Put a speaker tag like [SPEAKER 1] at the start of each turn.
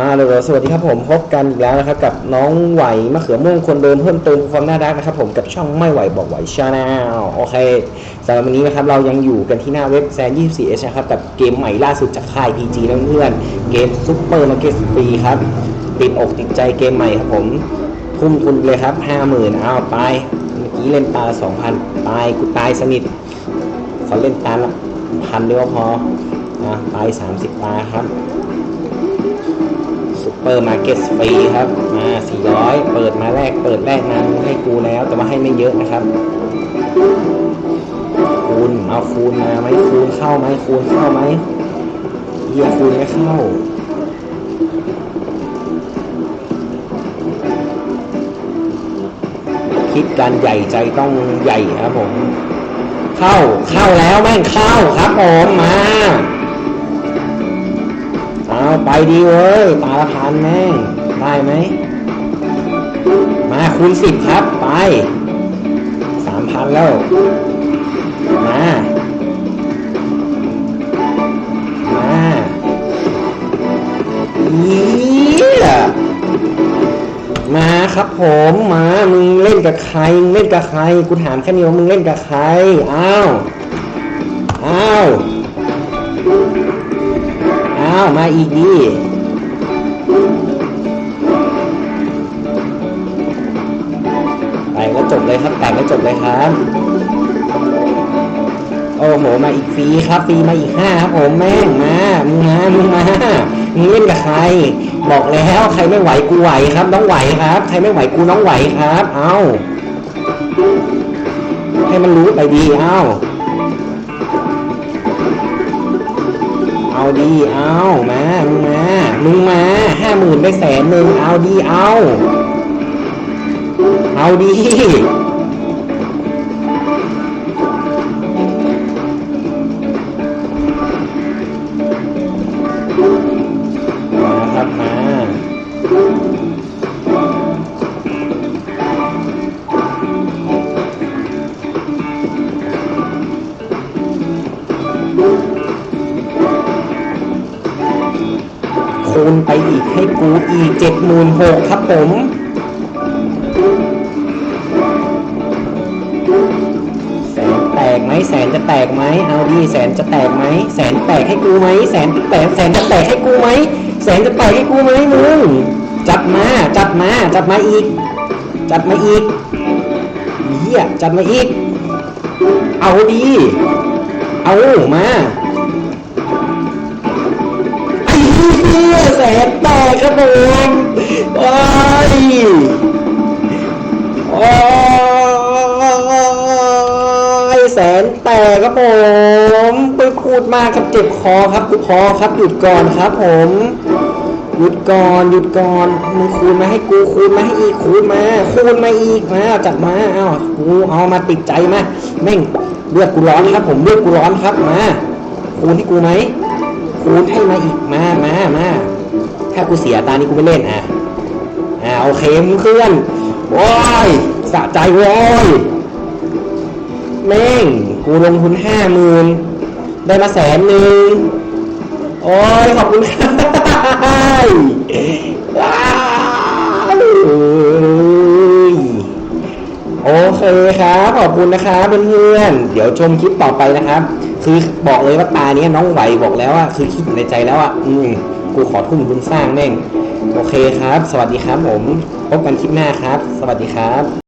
[SPEAKER 1] ฮัลโหลสวัสดีครับผมพบกันอีกแล้วนะครับ กับน้องไหวมะเขือม่วงคนเดิมเพิ่มเติมความน่ารักนะครับ ผมกับช่องไม่ไหวบอกไหวชาแนลโอเคสำหรับวันนี้นะครับเรายังอยู่กันที่หน้าเว็บแซน24 h นะครับกับเกมใหม่ล่าสุดจากค่าย PG นะเพื่อนเกมซุปเปอร์มาร์เก็ตฟรีครับติดอกติดใจเกมใหม่ครับผมทุ่มทุนเลยครับ50,000เอาไปเมื่อกี้เล่นตาละ2,000ตายกูตายสนิทขอเล่นตาละพันเดียวพอนะไป30ตาครับ ซุปเปอร์มาร์เก็ตฟรีครับมา400 เปิดมาแรกเปิดแรกมาให้กูแล้ว แต่ว่าให้ไม่เยอะนะครับ คูณเอาคูณมาไหมคูณเข้าไหมคูณเข้าไหมเยียคูณไม่เข้าคิดการใหญ่ใจต้องใหญ่ครับผม เข้าเข้าแล้วแม่งเข้าครับผมมา ไปดีเว้ยตาละพันแม่งได้ไหม มาคูณสิบครับ ไปสามพันแล้ว มา มาเยี่ยมาครับผมมา มึงเล่นกับใครเล่นกับใคร กูถามแค่นี้ว่ามึงเล่นกับใคร อ้าว อ้าวาวมาอีกดีแตกก็จบเลยครับแตกก็จบเลยครับ โอ้โห มาอีกฟรีครับฟรีมาอีกห้าครับผมแม่งมามึงมามึงมามึงเล่นกับใคร บอกแล้วใครไม่ไหวกูไหวครับ น้องไหวครับ ใครไม่ไหวกูน้องไหวครับ เอาให้มันรู้ไปดีเอา เอาดีเอามามึงมามึงมาห้าหมื่นได้แสนหนึ่งเอาดีเอา เอาดี คูณไปอีกให้กูอีกเจ็ดหมื่นหกครับผมแสนแตกไหมแสนจะแตกไหมเอาดีแสนจะแตกไหมแสนแตกให้กูไหมแสนจะแตกแสนจะแตกให้กูไหมแสนจะแตกให้กูไหมมึงจัดมาจัดมาจัดมาอีก จัดมาอีกเฮียจัดมาอีก เอาดี เอามา แสนแตกครับผมโอ้ยโอ้ยแสนแตกครับผมไปคูดมากครับเจ็บคอครับกูพอครับหยุดก่อนครับผมหยุดก่อนหยุดก่อนมึงคูณมาให้กูคูณมาให้อีกคูณมาคูณมาอีกมาจัดมาเอากูเอามาติดใจมาแม่งเลือดกูร้อนครับ ผมเลือดกูร้อนครับมาคูณให้กูไหมคูณให้มาอีกมามามา ถ้ากูเสียตานี้กูไม่เล่นอะอ่าโอเคมึงเคลื่อนโอ้ยสะใจโว้ยแม่งกูลงทุนห้าหมื่นได้มาแสนหนึ่งโอ้ยขอบคุณครับว้าโอเคครับขอบคุณนะครับเพื่อนๆเดี๋ยวชมคลิปต่อไปนะครับ คือบอกเลยว่าตาเนี้ยน้องไหวบอกแล้วอะคือคิดในใจแล้วอะอืม กูขอทุ่มบุญสร้างแม่ง โอเคครับ สวัสดีครับผม พบกันคลิปหน้าครับ สวัสดีครับ